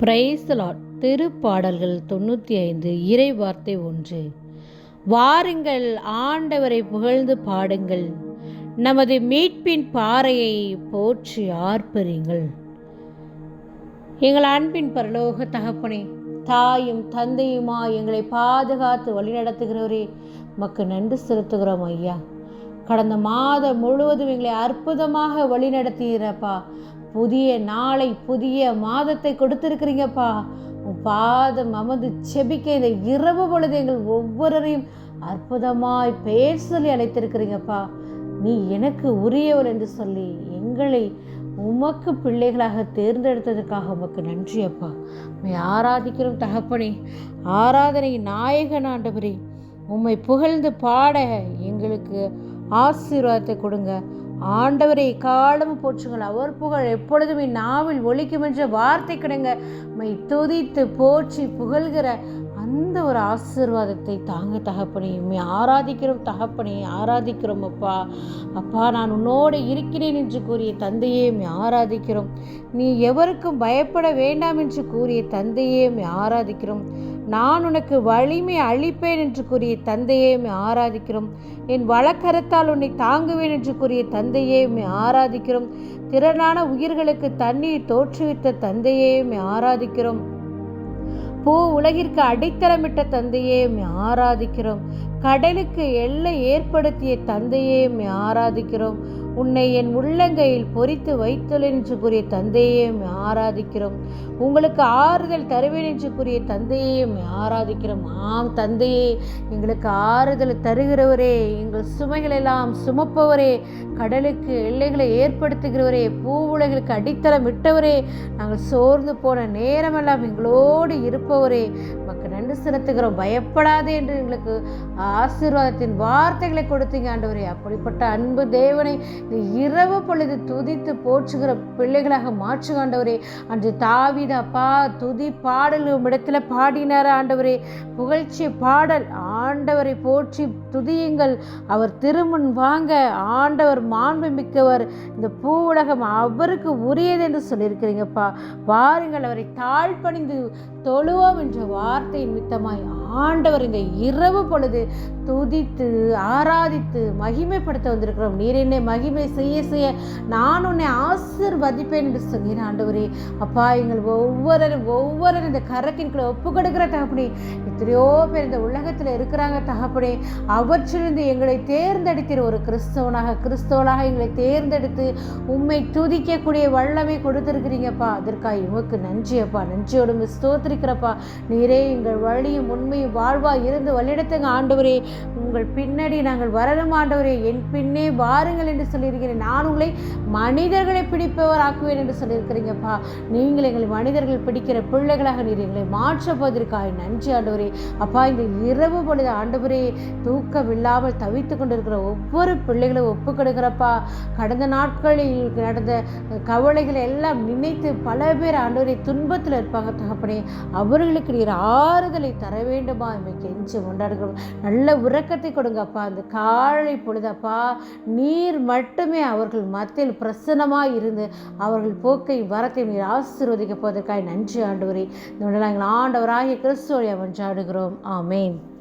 பிரைஸ்லாட் திருப்பாடல்கள் தொண்ணூற்றி ஐந்து இறை வார்த்தை ஒன்று. வாருங்கள் ஆண்டவரை புகழ்ந்து பாடுங்கள். நமது மீட்பின் பாறையை போற்றி ஆர்ப்பரிங்கள். எங்கள் அன்பின் பரலோக தகப்பனே தாயும் தந்தையுமா எங்களை பாதுகாத்து வழிநடத்துகிறவரே மக்கு நன்றி செலுத்துகிறோம் ஐயா. கடந்த மாதம் முழுவதும் எங்களை அற்புதமாக வழிநடத்துகிறப்பா புதிய நாளை புதிய மாதத்தை கொடுத்துருக்குறீங்கப்பா. உன் பாதம் அமர்ந்து செபிக்க இந்த இரவு பொழுது எங்கள் ஒவ்வொருவரையும் அற்புதமாய் பெயர் சொல்லி அழைத்திருக்கிறீங்கப்பா. நீ எனக்கு உரியவர் என்று சொல்லி எங்களை உமக்கு பிள்ளைகளாக தேர்ந்தெடுத்ததுக்காக உமக்கு நன்றி அப்பா. உண்மை ஆராதிக்கிறோம் தகப்பனே. ஆராதனை நாயகன் ஆண்டவரே. உம்மை புகழ்ந்து பாட எங்களுக்கு ஆசீர்வாதத்தை கொடுங்க. ஆண்டவரை காலம் போற்றுங்கள். அவர் புகழ் எப்பொழுதுமே நாவில் ஒழிக்கும் என்ற வார்த்தை கிடங்க. மை துதித்து போற்றி புகழ்கிற அந்த ஒரு ஆசீர்வாதத்தை தாங்க தகப்பனே. உண்மை ஆராதிக்கிறோம் தகப்பனே ஆராதிக்கிறோம் அப்பா. அப்பா நான் உன்னோடு இருக்கிறேன் என்று கூறிய தந்தையே உண்மை ஆராதிக்கிறோம். நீ எவருக்கும் பயப்பட வேண்டாம் என்று கூறிய தந்தையே உண்மை ஆராதிக்கிறோம். நான் உனக்கு வலிமை அளிப்பேன் என்று கூறிய தந்தையே ஆராதிக்கிறோம். என் வழக்கரத்தால் உன்னை தாங்குவேன் என்று கூறிய தந்தையே ஆராதிக்கிறோம். திறனான உயிர்களுக்கு தண்ணீர் தோற்றுவித்த தந்தையே ஆராதிக்கிறோம். பூ உலகிற்கு அடித்தளமிட்ட தந்தையே ஆராதிக்கிறோம். கடலுக்கு எல்லை ஏற்படுத்திய தந்தையே ஆராதிக்கிறோம். உன்னை என் உள்ளங்கையில் பொறித்து வைத்துள்ளேன் என்று கூறிய தந்தையையும் ஆராதிக்கிறோம். உங்களுக்கு ஆறுதல் தருவேன் என்று கூறிய தந்தையையும் ஆராதிக்கிறோம். ஆம் தந்தையே எங்களுக்கு ஆறுதல் தருகிறவரே எங்கள் சுமைகளெல்லாம் சுமப்பவரே கடலுக்கு எல்லைகளை ஏற்படுத்துகிறவரே பூ உலகிற்கு அடித்தளம் விட்டவரே நாங்கள் சோர்ந்து போன நேரமெல்லாம் எங்களோடு இருப்பவரே மக்கள் நன்றி செலுத்துகிறோம். பயப்படாதே என்று எங்களுக்கு ஆசீர்வாதத்தின் வார்த்தைகளை கொடுத்தீங்க ஆண்டவரே. அப்படிப்பட்ட அன்பு தேவனை இந்த இரவு பொழுது துதித்து போற்றுகிற பிள்ளைகளாக மாற்றுங்க ஆண்டவரே. அன்று தாவித அப்பா துதி பாடல் இடத்துல பாடினார் ஆண்டவரே. புகழ்ச்சி பாடல் ஆண்டவரை போற்றி துதியுங்கள். அவர் திருமுன் வாங்க ஆண்டவர் மாண்பு மிக்கவர் இந்த பூ உலகம் அவருக்கு உரியது என்று சொல்லியிருக்கிறீங்கப்பா. வாருங்கள் அவரை தாழ்பணிந்து தொழுவோம் என்ற வார்த்தையின் நிமித்தமாய் ஆண்டவர் இந்த இரவு பொழுது துதித்து ஆராதித்து மகிமைப்படுத்த வந்திருக்கிறோம். நீர் என்னை மகிமை செய்ய செய்ய நான் உன்னை ஆசிர்வதிப்பேன் என்று சொன்னீர் ஆண்டவரே. அப்பா எங்கள் ஒவ்வொருவரும் ஒவ்வொருவரும் இந்த கரத்தின்குள்ள ஒப்பு கொடுக்கிற தகப்பனே. எத்தனையோ பேர் இந்த உலகத்தில் இருக்கிறாங்க தகப்பனே. அவற்றிலிருந்து எங்களை தேர்ந்தெடுக்கிற ஒரு கிறிஸ்தவனாக கிறிஸ்தவனாக எங்களை தேர்ந்தெடுத்து உண்மை துதிக்கக்கூடிய வல்லமை கொடுத்துருக்கிறீங்கப்பா. அதற்காக இவக்கு நன்றி அப்பா நன்றியோடு ஸ்தோத்திரிக்கிறப்பா. நீரே எங்கள் வழியும் உண்மையும் வாழ்வாய் இருந்து வழிநடத்துங்க ஆண்டவரே. உங்கள் பின்னாடி நாங்கள் வரணும் ஆண்டவரே. என் பின்னே வாருங்கள் என்று சொல்லியிருக்கிறேன். நான் உங்களை மனிதர்களை பிடிப்பவர் ஆக்குவேன் என்று சொல்லியிருக்கிறீங்கப்பா. நீங்கள் எங்களை மனிதர்கள் பிடிக்கிற பிள்ளைகளாக நீர் எங்களை மாற்றப்போவதற்காக நன்றி ஆண்டவரே. அப்பா இந்த இரவு பொழுது ஆண்டவரே தூக்கம் இல்லாமல் தவித்து கொண்டிருக்கிற ஒவ்வொரு பிள்ளைகளும் ஒப்புக்கொடுக்கிறப்பா. கடந்த நாட்களில் நடந்த கவலைகளை எல்லாம் நினைத்து பல பேர் ஆண்டவரை துன்பத்தில் இருப்பாங்க தகப்பனே. அவர்களுக்கு நீர் ஆறுதல் தர வேண்டுமா இவை கெஞ்சி கொண்டாடுகிறோம் நல்ல உறக்கத்தை கொடுங்கப்பா அந்த காலை பொழுதப்பா நீர் மட்டுமே அவர்கள் மத்தியில் பிரசன்னமாக இருந்து அவர்கள் போக்கை வரத்தை நீர் ஆசீர்வதிக்க போவதற்காக நன்றி ஆண்டவரே. இந்த எங்கள் ஆண்டவராகிய கிறிஸ்துவை அவன் ஆடுகிறோம் ஆமேன்.